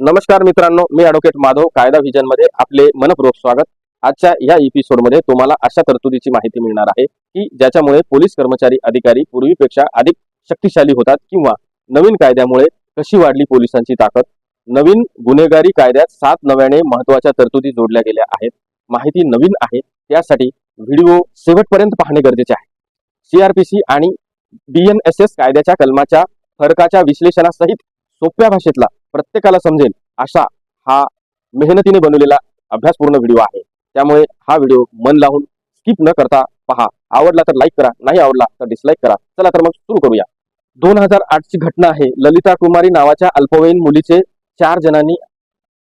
नमस्कार मित्रांनो मी ॲडव्होकेट माधव कायदा व्हिजनमध्ये आपले मनपूर्वक स्वागत. आजच्या या एपिसोडमध्ये तुम्हाला अशा तरतुदीची माहिती मिळणार आहे की ज्याच्यामुळे पोलीस कर्मचारी अधिकारी पूर्वीपेक्षा अधिक शक्तिशाली होतात किंवा नवीन कायद्यामुळे कशी वाढली पोलिसांची ताकद? नवीन गुन्हेगारी कायद्यात सात नव्याने महत्त्वाच्या तरतुदी जोडल्या गेल्या आहेत. माहिती नवीन आहे त्यासाठी व्हिडिओ शेवटपर्यंत पाहणे गरजेचे आहे. सीआरपीसी आणि बीएनएसएस कायद्याच्या कलमाच्या फरकाच्या विश्लेषणासहित सोप्या भाषेतला प्रत्येकाला समजेल अशा हा मेहनतीने बनवलेला अभ्यासपूर्ण व्हिडिओ आहे. त्यामुळे हा व्हिडिओ मन लावून स्किप न करता पहा. आवडला तर लाईक करा नाही आवडला तर डिसलाईक करा. चला तर मग सुरू करूया. दोन हजार आठची घटना आहे. ललिता कुमारी नावाच्या अल्पवयीन मुलीचे चार जणांनी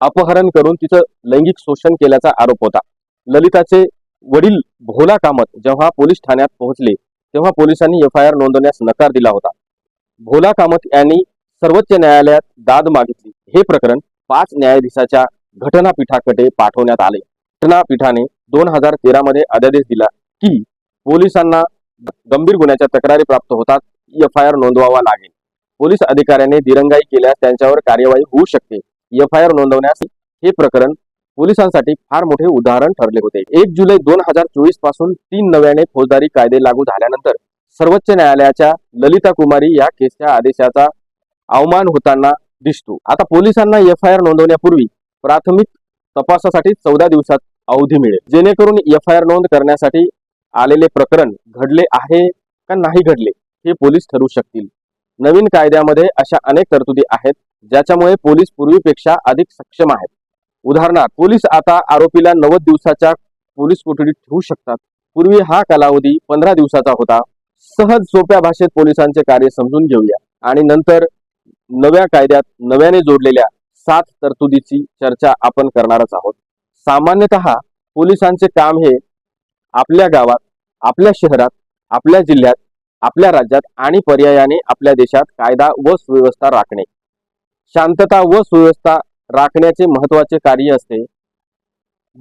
अपहरण करून तिचं लैंगिक शोषण केल्याचा आरोप होता. ललिताचे वडील भोला कामत जेव्हा पोलीस ठाण्यात पोहोचले तेव्हा पोलिसांनी एफ आय आर नोंदवण्यास नकार दिला होता. भोला कामत यांनी सर्वोच्च न्यायालयात दाद मागितली. हे प्रकरण पाच न्यायाधीशाच्या घटनापीठाकडे पाठवण्यात आले. घटनापीठाने दोन हजार तेरा मध्ये अध्यादेश दिला की पोलिसांना गंभीर गुन्ह्याच्या तक्रारी प्राप्त होतात एफ आय आर नोंदवावा लागेल. पोलीस अधिकाऱ्याने दिरंगाई केल्यास त्यांच्यावर कार्यवाही होऊ शकते. एफ आय आर नोंदवण्यास हे प्रकरण पोलिसांसाठी फार मोठे उदाहरण ठरले होते. एक जुलै दोन हजार चोवीसपासून तीन नव्याने फौजदारी कायदे लागू झाल्यानंतर सर्वोच्च न्यायालयाच्या ललिता कुमारी या केसच्या आदेशाचा अवमान होताना दिसतो. आता पोलिसांना एफ आय आर नोंदवण्यापूर्वी प्राथमिक तपासासाठी चौदा दिवसात अवधी मिळेल. जेणेकरून एफ आय आर नोंद करण्यासाठी आलेले प्रकरण घडले आहे का नाही घडले हे पोलीस ठरवू शकतील. नवीन कायद्यामध्ये अशा अनेक तरतुदी आहेत ज्याच्यामुळे पोलीस पूर्वीपेक्षा अधिक सक्षम आहेत. उदाहरणार्थ पोलीस आता आरोपीला नव्वद दिवसाच्या पोलीस कोठडीत ठेवू शकतात. पूर्वी हा कालावधी पंधरा दिवसाचा होता. सहज सोप्या भाषेत पोलिसांचे कार्य समजून घेऊया. आणि नंतर नव्या कायद्यात नव्याने जोडलेल्या सात तरतुदीची चर्चा आपण करणारच आहोत. सामान्यतः पोलिसांचे काम हे आपल्या गावात आपल्या शहरात आपल्या जिल्ह्यात आपल्या राज्यात आणि पर्यायाने आपल्या देशात कायदा व सुव्यवस्था राखणे. शांतता व सुव्यवस्था राखण्याचे महत्त्वाचे कार्य असते.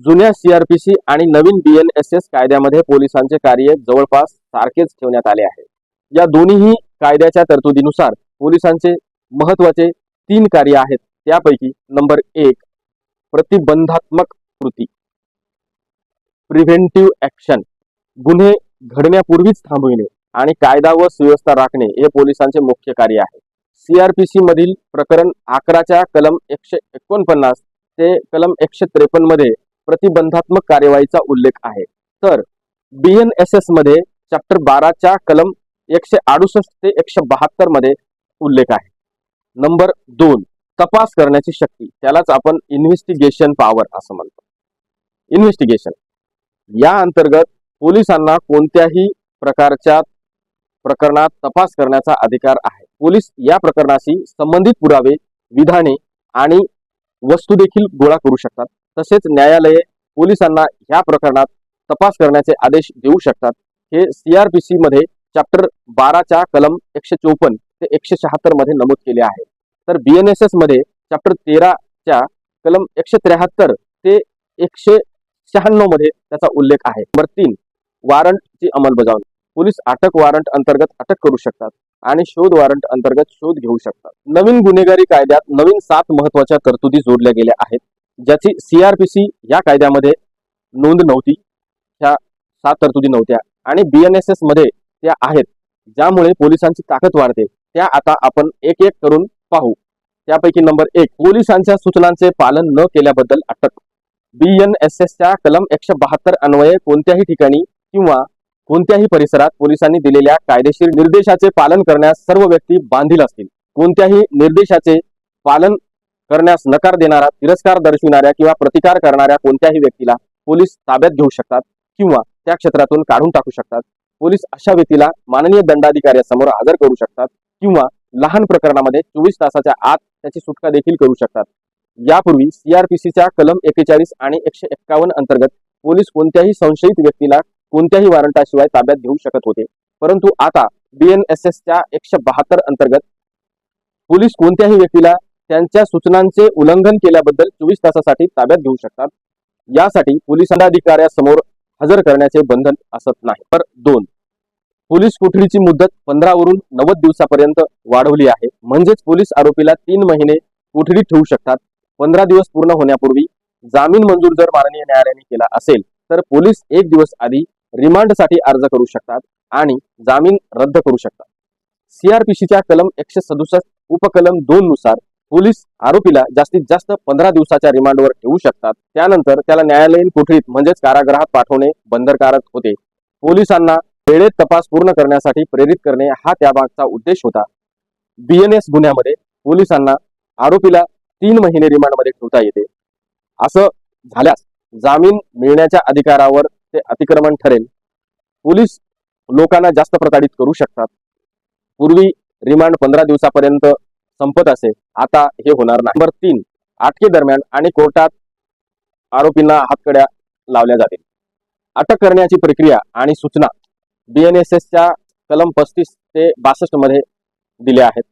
जुन्या सीआरपीसी आणि नवीन बीएनएसएस कायद्यामध्ये पोलिसांचे कार्य जवळपास सारखेच ठेवण्यात आले आहे. या दोन्हीही कायद्याच्या तरतुदीनुसार पोलिसांचे महत्त्वाचे तीन कार्य आहेत. त्यापैकी नंबर एक प्रतिबंधात्मक कृती. प्रिव्हेंटिव्ह ऍक्शन गुन्हे घडण्यापूर्वीच थांबविणे आणि कायदा व सुव्यवस्था राखणे हे पोलिसांचे मुख्य कार्य आहे. सीआरपीसी मधील प्रकरण अकराच्या कलम एकशे एकोणपन्नास ते कलम एकशे त्रेपन्नमध्ये प्रतिबंधात्मक कार्यवाहीचा उल्लेख आहे. तर बीएनएसएसमध्ये चॅप्टर बाराच्या कलम एकशे अडुसष्ट ते एकशे बहात्तरमध्ये उल्लेख आहे. नंबर दोन तपास करण्याची शक्ती. त्यालाच आपण इन्व्हेस्टिगेशन पॉवर असं म्हणतो. इन्व्हेस्टिगेशन या अंतर्गत पोलिसांना कोणत्याही प्रकारच्या प्रकरणात तपास करण्याचा अधिकार आहे. पोलीस या प्रकरणाशी संबंधित पुरावे विधाने आणि वस्तू देखील गोळा करू शकतात. तसेच न्यायालये पोलिसांना ह्या प्रकरणात तपास करण्याचे आदेश देऊ शकतात. हे सीआरपीसी मध्ये चॅप्टर बाराच्या कलम एकशे चोपन्न ते एकशे शहात्तरमध्ये नमूद केले आहे. तर बीएनएसएसमध्ये चॅप्टर तेराच्या कलम एकशे त्र्याहत्तर ते एकशे शहाण्णवमध्ये त्याचा उल्लेख आहे. नंबर तीन वॉरंटची अंमलबजावणी. पोलीस अटक वॉरंट अंतर्गत अटक करू शकतात आणि शोध वॉरंट अंतर्गत शोध घेऊ शकतात. नवीन गुन्हेगारी कायद्यात नवीन सात महत्त्वाच्या तरतुदी जोडल्या गेल्या आहेत ज्याची सीआरपीसी या कायद्यामध्ये नोंद नव्हती. ह्या सात तरतुदी नव्हत्या. आणि बीएनएसएसमध्ये त्या आहेत ज्यामुळे पोलिसांची ताकद वाढते. त्या आता आपण एक एक करून पाहू. त्यापैकी नंबर एक पोलिसांच्या सूचनांचे पालन न केल्याबद्दल अटक. बी एन एस एसच्या कलम एकशे बहात्तर अन्वये कोणत्याही ठिकाणी किंवा कोणत्याही परिसरात पोलिसांनी दिलेल्या कायदेशीर निर्देशाचे पालन करण्यास सर्व व्यक्ती बांधील असतील. कोणत्याही निर्देशाचे पालन करण्यास नकार देणारा तिरस्कार दर्शविणाऱ्या किंवा प्रतिकार करणाऱ्या कोणत्याही व्यक्तीला पोलीस ताब्यात घेऊ शकतात किंवा त्या क्षेत्रातून काढून टाकू शकतात. पोलीस अशा व्यक्तीला माननीय दंडाधिकाऱ्यासमोर हजर करू शकतात. किंवा लहान प्रकरणामध्ये चोवीस तासाच्या आत त्याची सुटका देखील करू शकतात. यापूर्वी सीआरपीसीच्या कलम एकेचाळीस आणि एकशे एक्कावन्न अंतर्गत पोलीस कोणत्याही संशयित व्यक्तीला कोणत्याही वॉरंटाशिवाय ताब्यात घेऊ शकत होते. परंतु आता बीएनएसएसच्या एकशे बहात्तर अंतर्गत पोलीस कोणत्याही व्यक्तीला त्यांच्या सूचनांचे उल्लंघन केल्याबद्दल चोवीस तासासाठी ताब्यात घेऊ शकतात. यासाठी पोलिसांना अधिकाऱ्यासमोर हजर करण्याचे बंधन असत नाही. तर दोन. पोलीस कोठडीची मुदत पंधरावरून नव्वद दिवसापर्यंत वाढवली आहे. म्हणजेच पोलीस आरोपीला तीन महिने कोठडीत ठेवू शकतात. पंधरा दिवस पूर्ण होण्यापूर्वी जामीन मंजूर जर माननीय न्यायालयाने केला असेल तर पोलीस एक दिवस आधी रिमांडसाठी अर्ज करू शकतात आणि जामीन रद्द करू शकतात. सीआरपीसीच्या कलम एकशे सदुसष्ट उपकलम दोन नुसार पोलीस आरोपीला जास्तीत जास्त पंधरा दिवसाच्या रिमांडवर ठेवू शकतात. त्यानंतर त्याला न्यायालयीन कोठडीत म्हणजेच कारागृहात पाठवणे बंधनकारक होते. पोलिसांना वेळेत तपास पूर्ण करण्यासाठी प्रेरित करणे हा त्यामागचा उद्देश होता. बीएनएस गुन्ह्यामध्ये पोलिसांना आरोपीला तीन महिने रिमांडमध्ये ठेवता येते. असं झाल्यास जामीन मिळण्याच्या अधिकारावर ते अतिक्रमण ठरेल. पोलीस लोकांना जास्त प्रताडित करू शकतात. पूर्वी रिमांड पंधरा दिवसापर्यंत संपत असे. आता हे होणार नाही. नंबर तीन अटके दरम्यान आणि कोर्टात आरोपींना हातकड्या लावल्या जातील. अटक करण्याची प्रक्रिया आणि सूचना बीएनएसएसच्या कलम पस्तीस ते बासष्टमध्ये दिले आहेत.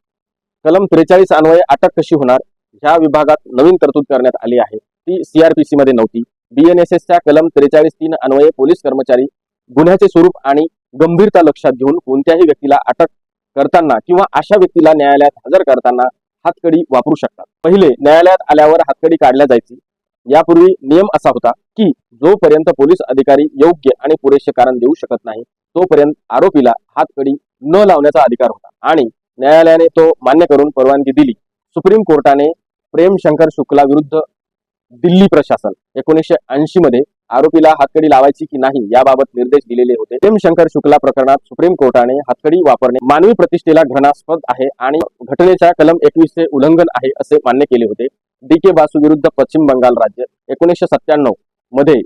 कलम त्रेचाळीस अन्वये अटक कशी होणार? ह्या विभागात नवीन तरतूद करण्यात आली आहे. ती सीआरपीसी मध्ये नव्हती. बीएनएसएसच्या कलम त्रेचाळीस तीन अन्वये पोलीस कर्मचारी गुन्ह्याचे स्वरूप आणि गंभीरता लक्षात घेऊन कोणत्याही व्यक्तीला अटक करताना किंवा अशा व्यक्तीला न्यायालयात हजर करताना हातकडी वापरू शकतात. पहिले न्यायालयात आल्यावर हातकडी काढल्या जायची. यापूर्वी नियम असा होता की जोपर्यंत पोलीस अधिकारी योग्य आणि पुरेसे कारण देऊ शकत नाही तोपर्यंत आरोपीला हातकडी न लावण्याचा अधिकार होता. आणि न्यायालयाने तो मान्य करून परवानगी दिली. सुप्रीम कोर्टाने प्रेमशंकर शुक्ला विरुद्ध दिल्ली प्रशासन एकोणीसशे ऐंशी मध्ये आरोपीला हातकडी लावायची की नाही याबाबत निर्देश दिलेले होते. प्रेम शंकर शुक्ला प्रकरणात सुप्रीम कोर्टाने हातकडी वापरणे मानवी प्रतिष्ठेला घृणास्पद आहे आणि घटनेच्या कलम एकवीसचे उल्लंघन आहे असे मान्य केले होते. डी के बासू विरुद्ध पश्चिम बंगाल राज्य एकोणीसशे सत्त्याण्णवमध्ये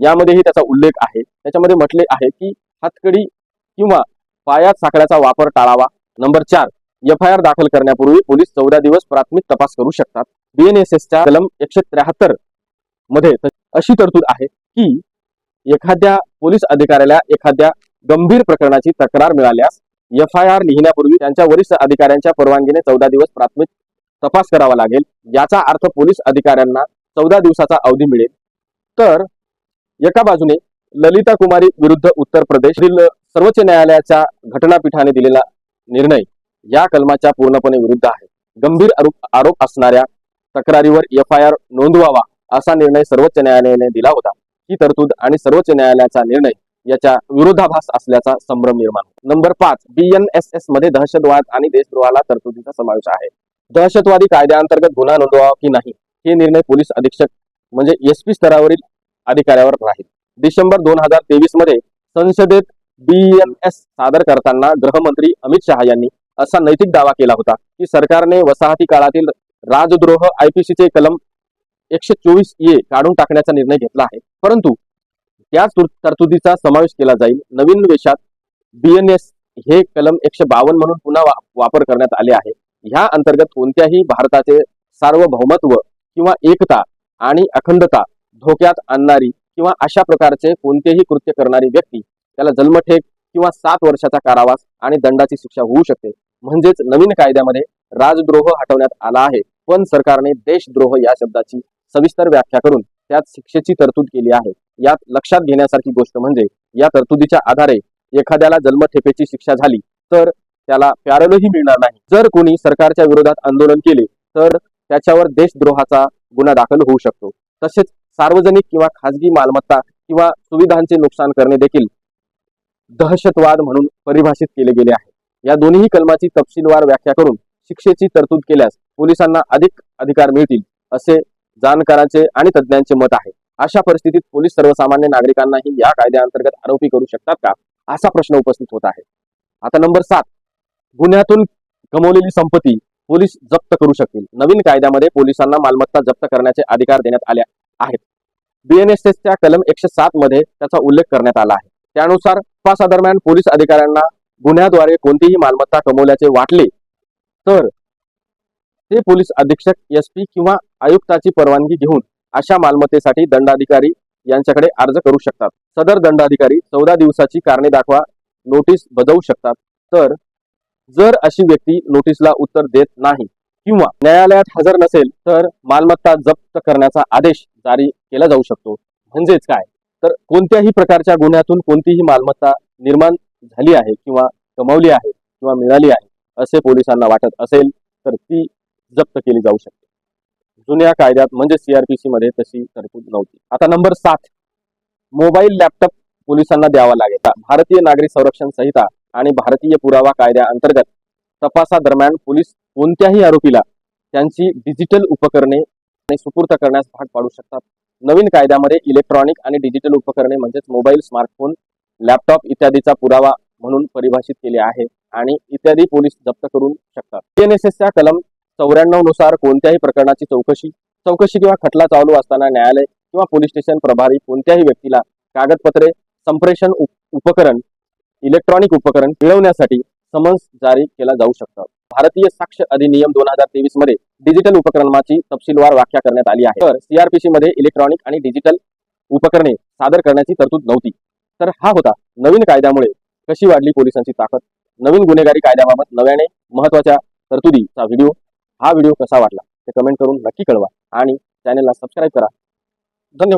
यामध्येही त्याचा उल्लेख आहे. त्याच्यामध्ये म्हटले आहे की हातकडी किंवा पायात साखळ्याचा वापर टाळावा. नंबर चार एफ आय आर दाखल करण्यापूर्वी पोलीस चौदा दिवस प्राथमिक तपास करू शकतात. बीएनएसएसच्या कलम एकशे त्र्याहत्तरमध्ये अशी तरतूद आहे की एखाद्या पोलीस अधिकाऱ्याला एखाद्या गंभीर प्रकरणाची तक्रार मिळाल्यास एफ आय आर लिहिण्यापूर्वी त्यांच्या वरिष्ठ अधिकाऱ्यांच्या परवानगीने चौदा दिवस प्राथमिक तपास करावा लागेल. याचा अर्थ पोलीस अधिकाऱ्यांना चौदा दिवसाचा अवधी मिळेल. तर एका बाजूने ललिता कुमारी विरुद्ध उत्तर प्रदेशतील सर्वोच्च न्यायालयाच्या घटनापीठाने दिलेला निर्णय या कलमाच्या पूर्णपणे विरुद्ध आहे. गंभीर आरोप असणाऱ्या तक्रारीवर एफ आय आर नोंदवावा असा निर्णय सर्वोच्च न्यायालयाने दिला होता. ही तरतूद आणि सर्वोच्च न्यायालयाचा निर्णय याच्या विरोधाभास असल्याचा संभ्रम निर्माण नंबर पाच बीएनएसएसमध्ये दहशतवाद आणि देशद्रोहाला तरतुदीचा समावेश आहे. दहशतवादी कायद्याअंतर्गत गुन्हा नोंदवावा की नाही हे निर्णय पोलीस अधीक्षक म्हणजे एसपी स्तरावरील अधिकाऱ्यावर राहील. डिसेंबर दोन हजार तेवीसमध्ये संसदेत बीएनएस सादर करताना गृहमंत्री अमित शहा यांनी असा नैतिक दावा केला होता की सरकारने वसाहती काळातील राजद्रोह आयपीसीचे कलम एकशे चोवीस ए काढून टाकण्याचा निर्णय घेतला आहे. परंतु त्याच तरतुदीचा समावेश केला जाईल. नवीन वेशात बीएनएस हे कलम एकशे बावन्न म्हणून पुन्हा वापर करण्यात आले आहे. ह्या अंतर्गत कोणत्याही भारताचे सार्वभौमत्व किंवा एकता आणि अखंडता धोक्यात आणणारी किंवा अशा प्रकारचे कोणतेही कृत्य करणारी व्यक्ती त्याला जन्मठेप किंवा सात वर्षाचा कारावास आणि दंडाची शिक्षा होऊ शकते. म्हणजेच नवीन कायद्यामध्ये राजद्रोह हटवण्यात आला आहे. पण सरकारने देशद्रोह या शब्दाची सविस्तर व्याख्या करून त्यात शिक्षेची तरतूद केली आहे. यात लक्षात घेण्यासारखी गोष्ट म्हणजे या तरतुदीच्या आधारे एखाद्याला जन्मठेपेची शिक्षा झाली तर त्याला पॅरलही मिळणार नाही. जर कोणी सरकारच्या विरोधात आंदोलन केले तर त्याच्यावर देशद्रोहाचा गुन्हा दाखल होऊ शकतो. तसेच सार्वजनिक किंवा खाजगी मालमत्ता किंवा सुविधांचे नुकसान करणे देखील दहशतवाद म्हणून परिभाषित केले गेले आहे. या दोन्ही कलमाची तपशीलवार व्याख्या करून शिक्षेची तरतूद केल्यास पोलिसांना अधिक अधिकार मिळतील असे जाणकारांचे आणि तज्ज्ञांचे मत आहे. अशा परिस्थितीत पोलीस सर्वसामान्य नागरिकांनाही या कायद्याअंतर्गत आरोपी करू शकतात का? असा प्रश्न उपस्थित होत आहे. आता नंबर सात. गुन्ह्यातून कमवलेली संपत्ती पोलीस जप्त करू शकतील. नवीन कायद्यामध्ये पोलिसांना मालमत्ता जप्त करण्याचे अधिकार देण्यात आले आहेत. बीएनएसएसच्या कलम एकशे सात मध्ये त्याचा उल्लेख करण्यात आला आहे. त्यानुसार तपासादरम्यान पोलीस अधिकाऱ्यांना गुन्ह्याद्वारे कोणतीही मालमत्ता कमवल्याचे वाटले तर ते पोलीस अधीक्षक एसपी किंवा आयुक्ताची परवानगी घेऊन अशा मालमत्तेसाठी दंडाधिकारी यांच्याकडे अर्ज करू शकतात. सदर दंडाधिकारी चौदा दिवसाची कारणे दाखवा नोटीस बजावू शकतात. तर जर अशी व्यक्ती नोटीसला उत्तर देत नाही किंवा न्यायालयात हजर नसेल तर मालमत्ता जप्त करण्याचा आदेश जारी केला जाऊ शकतो. म्हणजेच काय? तर कोणत्याही प्रकारच्या गुन्ह्यातून कोणतीही मालमत्ता निर्माण झाली आहे किंवा कमावली आहे किंवा मिळाली आहे असे पोलिसांना वाटत असेल तर ती जप्त केली जाऊ शकते. जुन्या कायद्यात म्हणजे सीआरपीसी मध्ये तशी तरतूद नव्हती. आता नंबर सात मोबाईल लॅपटॉप पोलिसांना द्यावा लागेल. भारतीय नागरिक संरक्षण संहिता आणि भारतीय पुरावा कायद्या अंतर्गत तपासादरम्यान पोलीस कोणत्याही आरोपीला त्यांची डिजिटल उपकरणे आणि सुपूर्त करण्यास भाग पाडू शकतात. नवीन कायद्यामध्ये इलेक्ट्रॉनिक आणि डिजिटल उपकरणे म्हणजेच मोबाईल स्मार्टफोन लॅपटॉप इत्यादीचा पुरावा म्हणून परिभाषित केले आहे आणि इत्यादी पोलीस जप्त करू शकतात. एनएसएसच्या कलम चौऱ्याण्णवनुसार कोणत्याही प्रकरणाची चौकशी चौकशी किंवा खटला चालू असताना न्यायालय किंवा पोलीस स्टेशन प्रभारी कोणत्याही व्यक्तीला कागदपत्रे संप्रेषण उप- उपकरण इलेक्ट्रॉनिक उपकरण मिळवण्यासाठी समन्स जारी केला जाऊ शकतात भारतीय साक्ष अधिनियम दोन हजार तेवीसमध्ये डिजिटल उपक्रमाची तपशीलवार व्याख्या करण्यात आली आहे. तर सीआरपीसी मध्ये इलेक्ट्रॉनिक आणि डिजिटल उपकरणे सादर करण्याची तरतूद नव्हती. तर हा होता नवीन कायद्यामुळे कशी वाढली पोलिसांची ताकद? नवीन गुन्हेगारी कायद्याबाबत नव्याने महत्त्वाच्या तरतुदीचा व्हिडिओ हा व्हिडिओ कसा वाटला? ते कमेंट करून नक्की कळवा आणि चॅनेलला सबस्क्राईब करा. धन्यवाद.